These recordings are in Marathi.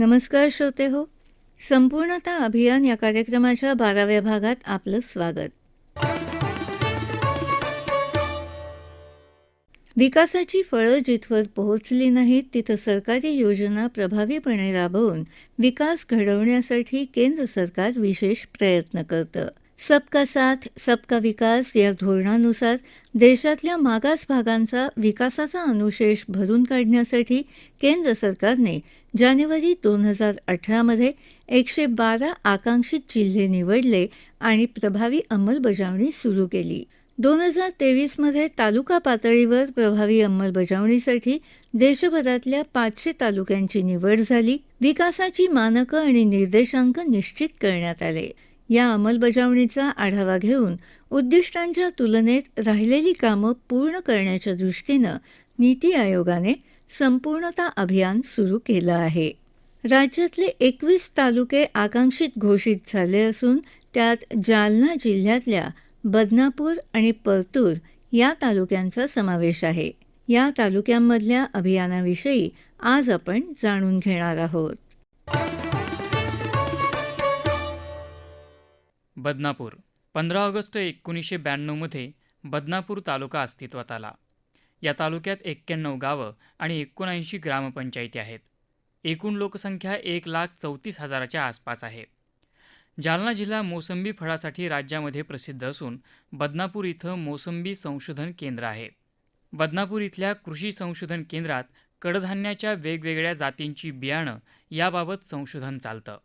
नमस्कार श्रोते हो. संपूर्णता अभियान या कार्यक्रमाच्या बाराव्या भागात आपलं स्वागत. विकासाची फळं जिथवर पोहोचली नाहीत तिथं सरकारी योजना प्रभावीपणे राबवून विकास घडवण्यासाठी केंद्र सरकार विशेष प्रयत्न करतं. सबका साथ सबका विकास या धोरणानुसार देशातल्या मागास भागांचा विकासाचा अनुशेष भरून काढण्यासाठी केंद्र सरकारने जानेवारी दोन हजार अठरामध्ये एकशे बारा आकांक्षित जिल्हे निवडले आणि प्रभावी अंमलबजावणी सुरू केली. दोन हजार तेवीसमध्ये तालुका पातळीवर प्रभावी अंमलबजावणीसाठी देशभरातल्या पाचशे तालुक्यांची निवड झाली. विकासाची मानकं आणि निर्देशांक निश्चित करण्यात आले. या अंमलबजावणीचा आढावा घेऊन उद्दिष्टांच्या तुलनेत राहिलेली कामं पूर्ण करण्याच्या दृष्टीनं नीती आयोगाने संपूर्णता अभियान सुरू केलं आहे. राज्यातले एकवीस तालुके आकांक्षित घोषित झाले असून त्यात जालना जिल्ह्यातल्या बदनापूर आणि परतूर या तालुक्यांचा समावेश आहे. या तालुक्यांमधल्या अभियानाविषयी आज आपण जाणून घेणार आहोत. बदनापूर. पंधरा ऑगस्ट एकोणीसशे ब्याण्णवमध्ये बदनापूर तालुका अस्तित्वात आला. या तालुक्यात एक्क्याण्णव गावं आणि एकोणऐंशी ग्रामपंचायती आहेत. एकूण लोकसंख्या एक लाख चौतीस हजाराच्या आसपास आहे. जालना जिल्हा मोसंबी फळासाठी राज्यामध्ये प्रसिद्ध असून बदनापूर इथं मोसंबी संशोधन केंद्र आहे. बदनापूर इथल्या कृषी संशोधन केंद्रात कडधान्याच्या वेगवेगळ्या जातींची बियाणं याबाबत संशोधन चालतं.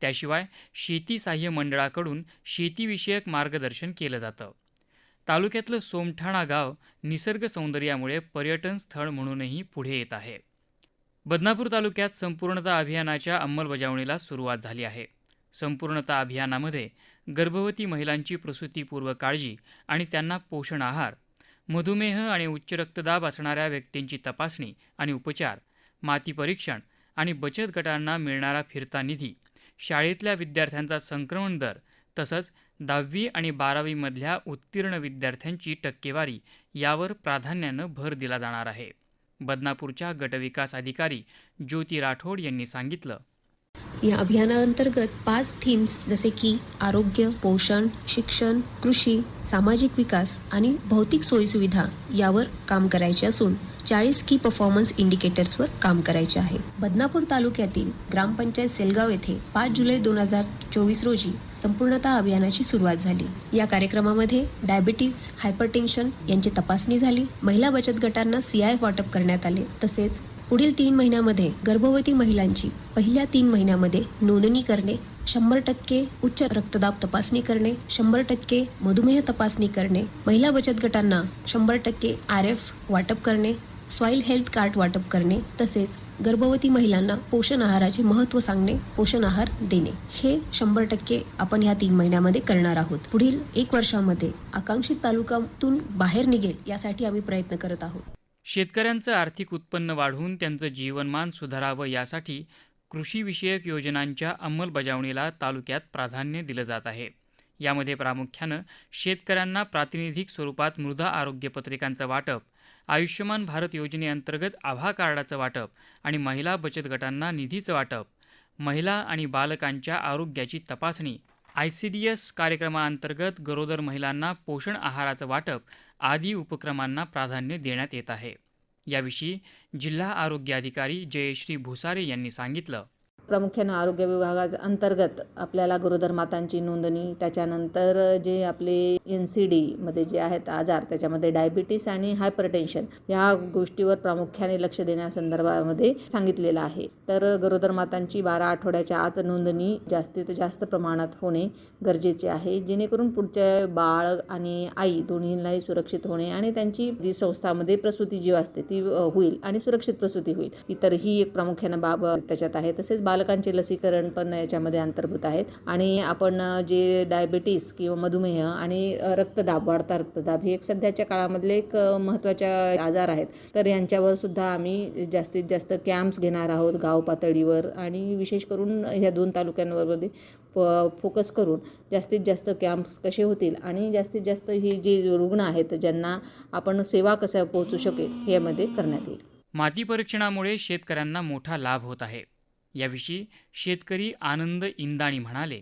त्याशिवाय शेती सहाय्य मंडळाकडून शेतीविषयक मार्गदर्शन केलं जातं. तालुक्यातलं सोमठाणा गाव निसर्ग सौंदर्यामुळे पर्यटन स्थळ म्हणूनही पुढे येत आहे. बदनापूर तालुक्यात संपूर्णता अभियानाच्या अंमलबजावणीला सुरुवात झाली आहे. संपूर्णता अभियानामध्ये गर्भवती महिलांची प्रसूतीपूर्व काळजी आणि त्यांना पोषण आहार मधुमेह आणि उच्च रक्तदाब असणाऱ्या व्यक्तींची तपासणी आणि उपचार माती परीक्षण आणि बचत गटांना मिळणारा फिरता निधी शाळेतल्या विद्यार्थ्यांचा संक्रमण दर तसंच दहावी आणि बारावीमधल्या उत्तीर्ण विद्यार्थ्यांची टक्केवारी यावर प्राधान्यानं भर दिला जाणार आहे. बदनापूरच्या गटविकास अधिकारी ज्योती राठोड यांनी सांगितलं. या अभियानाअंतर्गत पाच थीम्स जसे की आरोग्य पोषण शिक्षण कृषी सामाजिक विकास आणि भौतिक सोयीसुविधा यावर काम करायचे असून चाळीस की परफॉर्मन्स इंडिकेटर्सवर काम करायचे आहे. बदनापूर तालुक्यातील ग्रामपंचायत सेलगाव येथे पाच जुलै दोन हजार चोवीस रोजी संपूर्णता अभियानाची सुरुवात झाली. या कार्यक्रमामध्ये डायबिटीज हायपरटेन्शन यांची तपासणी झाली. महिला बचत गटांना सीआय वाटप करण्यात आले. तसेच पुढील तीन महिन्यामध्ये गर्भवती महिलांची पहिल्या तीन महिन्यामध्ये नोंदणी करणे शंभर टक्के उच्च रक्तदाब तपासणी करणे शंभर टक्के मधुमेह तपासणी करणे महिला बचत गटांना शंभर टक्के आर एफ वाटप करणे सॉइल हेल्थ कार्ड वाटप करणे तसेच गर्भवती महिलांना पोषण आहाराचे महत्त्व सांगणे पोषण आहार देणे. हे शंभर टक्के आपण ह्या तीन महिन्यामध्ये करणार आहोत. पुढील एक वर्षामध्ये आकांक्षित तालुक्यातून बाहेर निघेल यासाठी आम्ही प्रयत्न करत आहोत. शेतकऱ्यांचं आर्थिक उत्पन्न वाढवून त्यांचं जीवनमान सुधारावं यासाठी कृषीविषयक योजनांच्या अंमलबजावणीला तालुक्यात प्राधान्य दिलं जात आहे. यामध्ये प्रामुख्यानं शेतकऱ्यांना प्रातिनिधिक स्वरूपात मृदा आरोग्य पत्रिकांचं वाटप आयुष्यमान भारत योजनेअंतर्गत आभा कार्डाचं वाटप आणि महिला बचत गटांना निधीचं वाटप महिला आणि बालकांच्या आरोग्याची तपासणी आय सी डी एस कार्यक्रमाअंतर्गत गरोदर महिलांना पोषण आहाराचं वाटप आदी उपक्रमांना प्राधान्य देण्यात येत आहे. याविषयी जिल्हा आरोग्य अधिकारी जयश्री भुसारे यांनी सांगितलं. प्रामुख्यानं आरोग्य विभागा अंतर्गत आपल्याला गरोदर मातांची नोंदणी त्याच्यानंतर जे आपले एन सी डीमध्ये जे आहेत आजार त्याच्यामध्ये डायबिटीस आणि हायपरटेन्शन या गोष्टीवर प्रामुख्याने लक्ष देण्यासंदर्भामध्ये सांगितलेलं आहे. तर गरोदर मातांची बारा आठवड्याच्या आत नोंदणी जास्तीत जास्त प्रमाणात होणे गरजेचे आहे. जेणेकरून पुढच्या बाळ आणि आई दोन्हीलाही सुरक्षित होणे आणि त्यांची जी संस्थामध्ये प्रसूती जी असते ती होईल आणि सुरक्षित प्रसूती होईल. इतर ही एक प्रामुख्यानं बाब त्याच्यात आहे. तसेच बाल बालकांचे लसीकरण पण याच्यामध्ये अंतर्भूत आहेत. आणि आपण जे डायबिटीस किंवा मधुमेह आणि रक्तदाब वाढता रक्तदाब हे एक सध्याच्या काळामधले एक महत्त्वाच्या आजार आहेत. तर यांच्यावर सुद्धा आम्ही जास्तीत जास्त कॅम्प्स घेणार आहोत गाव पातळीवर आणि विशेष करून ह्या दोन तालुक्यांवरमध्ये प फोकस करून जास्तीत जास्त कॅम्प्स कसे होतील आणि जास्तीत जास्त ही जी रुग्ण आहेत ज्यांना आपण सेवा कशा पोहोचू शकेल यामध्ये करण्यात येईल. माती परीक्षणामुळे शेतकऱ्यांना मोठा लाभ होत आहे. याविषयी शेतकरी आनंद इंदाणी म्हणाले.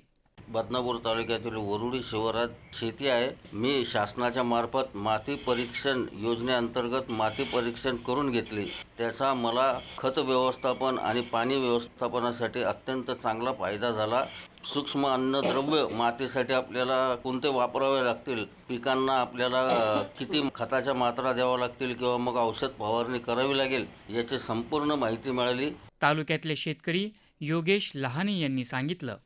बदनापूर तालुक्यातील वरुडी शिवारात शेती आहे. मी शासनाच्या मार्फत माती परीक्षण योजनेअंतर्गत माती परीक्षण करून घेतले. त्याचा मला खत व्यवस्थापन आणि पाणी व्यवस्थापनासाठी अत्यंत चांगला फायदा झाला. सूक्ष्म अन्नद्रव्य मातीसाठी आपल्याला कोणते वापरावे लागतील? पिकांना आपल्याला किती खताच्या मात्रा द्याव्या लागतील? किंवा मग औषध फवारणी करावी लागेल? याची संपूर्ण माहिती मिळाली. तालुक्यातले शेतकरी योगेश लहाने यांनी सांगितलं.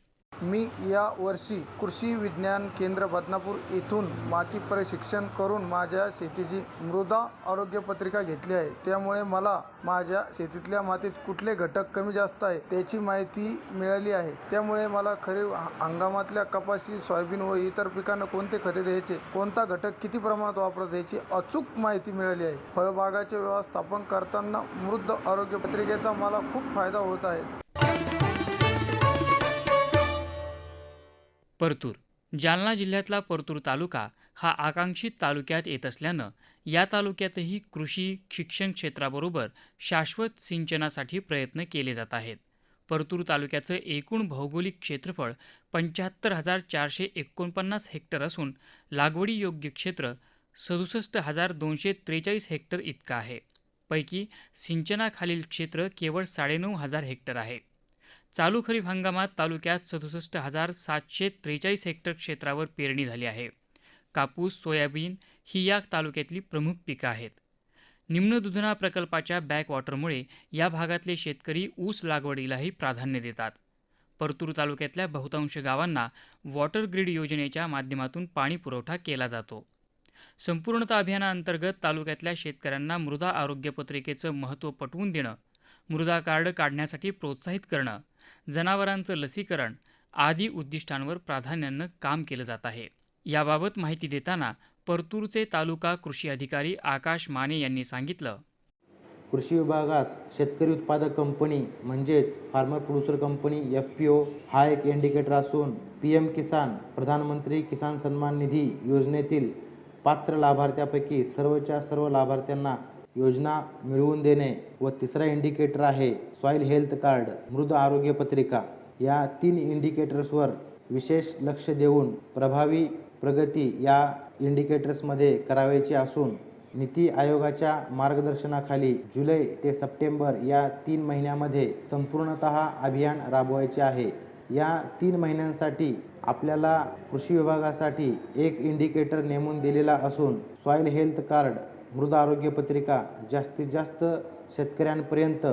मी या वर्षी कृषी विज्ञान केंद्र बदनापूर येथून माती प्रशिक्षण करून माझ्या शेतीची मृदा आरोग्य पत्रिका घेतली आहे. त्यामुळे मला माझ्या शेतीतल्या मातीत कुठले घटक कमी जास्त आहे त्याची माहिती मिळाली आहे. त्यामुळे मला खरीप ह- हंगामातल्या कपाशी सोयाबीन व इतर पिकांना कोणते खते द्यायचे कोणता घटक किती प्रमाणात वापरत याची अचूक माहिती मिळाली आहे. फळबागाचे व्यवस्थापन करताना मृद आरोग्य पत्रिकेचा मला खूप फायदा होत आहे. परतूर. जालना जिल्ह्यातला परतूर तालुका हा आकांक्षित तालुक्यात येत असल्यानं या तालुक्यातही कृषी शिक्षण क्षेत्राबरोबर शाश्वत सिंचनासाठी प्रयत्न केले जात आहेत. परतूर तालुक्याचं एकूण भौगोलिक क्षेत्रफळ पंच्याहत्तर हजार चारशे एकोणपन्नास हेक्टर असून लागवडी योग्य क्षेत्र सदुसष्ट हजार दोनशे त्रेचाळीस हेक्टर इतकं आहे. पैकी सिंचनाखालील क्षेत्र केवळ साडेनऊ हजार हेक्टर आहे. चालू खरीप हंगामात तालुक्यात सदुसष्ट हजार सातशे त्रेचाळीस हेक्टर क्षेत्रावर पेरणी झाली आहे. कापूस सोयाबीन ही या तालुक्यातली प्रमुख पिकं आहेत. निम्न दुधना प्रकल्पाच्या बॅकवॉटरमुळे या भागातले शेतकरी ऊस लागवडीलाही प्राधान्य देतात. परतूर तालुक्यातल्या बहुतांश गावांना वॉटर ग्रीड योजनेच्या माध्यमातून पाणी पुरवठा केला जातो. संपूर्णता अभियानाअंतर्गत तालुक्यातल्या शेतकऱ्यांना मृदा आरोग्य पत्रिकेचं महत्त्व पटवून देणं मृदा कार्ड काढण्यासाठी प्रोत्साहित करणं जनावरांचं लसीकरण आदी उद्दिष्टांवर प्राधान्यानं काम केलं जात आहे. याबाबत माहिती देताना परतूरचे तालुका कृषी अधिकारी आकाश माने यांनी सांगितलं. कृषी विभागास शेतकरी उत्पादक कंपनी म्हणजेच farmer producer company F P O हा एक इंडिकेटर असून पी एम किसान प्रधानमंत्री किसान सन्मान निधी योजनेतील पात्र लाभार्थ्यापैकी सर्वच्या सर्व लाभार्थ्यांना योजना मिळवून देणे व तिसरा इंडिकेटर आहे सॉईल हेल्थ कार्ड मृद आरोग्य पत्रिका. या तीन इंडिकेटर्सवर विशेष लक्ष देऊन प्रभावी प्रगती या इंडिकेटर्समध्ये करावयाची असून नीती आयोगाच्या मार्गदर्शनाखाली जुलै ते सप्टेंबर या तीन महिन्यामध्ये संपूर्णत अभियान राबवायचे आहे. या तीन महिन्यांसाठी आपल्याला कृषी विभागासाठी एक इंडिकेटर नेमून दिलेला असून सॉईल हेल्थ कार्ड मृदा आरोग्य पत्रिका जास्तीत जास्त शेतकऱ्यांपर्यंत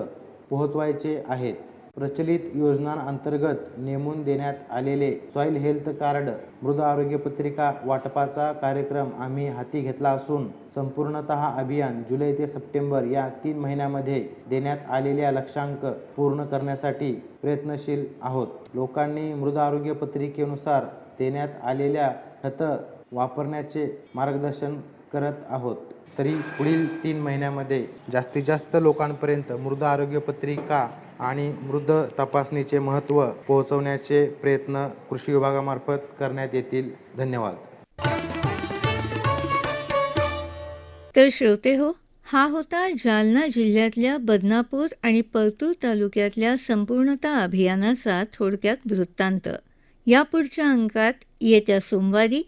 पोहोचवायचे आहेत. प्रचलित योजनांअंतर्गत नेमून देण्यात आलेले सॉईल हेल्थ कार्ड मृदा आरोग्य पत्रिका वाटपाचा कार्यक्रम आम्ही हाती घेतला असून संपूर्णत अभियान जुलै ते सप्टेंबर या तीन महिन्यामध्ये देण्यात आलेल्या लक्षांक पूर्ण करण्यासाठी प्रयत्नशील आहोत. लोकांनी मृदा आरोग्य पत्रिकेनुसार देण्यात आलेल्या खतं वापरण्याचे मार्गदर्शन करत आहोत. तरी पुढील तीन महिन्यामध्ये जास्तीत जास्त लोकांपर्यंत मृद आरोग्य पत्रिका आणि मृद तपासणीचे महत्त्व पोहोचवण्याचे प्रयत्न कृषी विभागामार्फत करण्यात येतील. धन्यवाद. तर श्रोते हो हा होता जालना जिल्ह्यातल्या बदनापूर आणि परतूर तालुक्यातल्या संपूर्णता अभियानाचा थोडक्यात वृत्तांत. यापुढच्या अंकात येत्या सोमवारी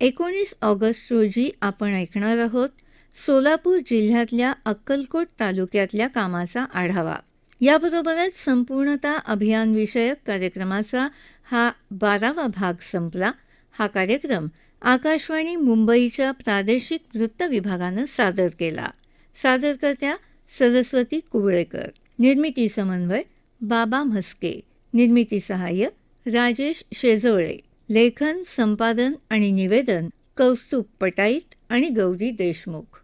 एकोणीस ऑगस्ट रोजी आपण ऐकणार आहोत सोलापूर जिल्ह्यातल्या अक्कलकोट तालुक्यातल्या कामाचा आढावा. याबरोबरच संपूर्णता अभियानविषयक कार्यक्रमाचा हा बारावा भाग संपला. हा कार्यक्रम आकाशवाणी मुंबईच्या प्रादेशिक वृत्त विभागानं सादर केला. सादरकर्त्या सरस्वती कुबळेकर. निर्मिती समन्वय बाबा म्हस्के. निर्मिती सहाय्य राजेश शेजोळे लेखन संपादन आणि निवेदन कौस्तुभ पटाईत आणि गौरी देशमुख.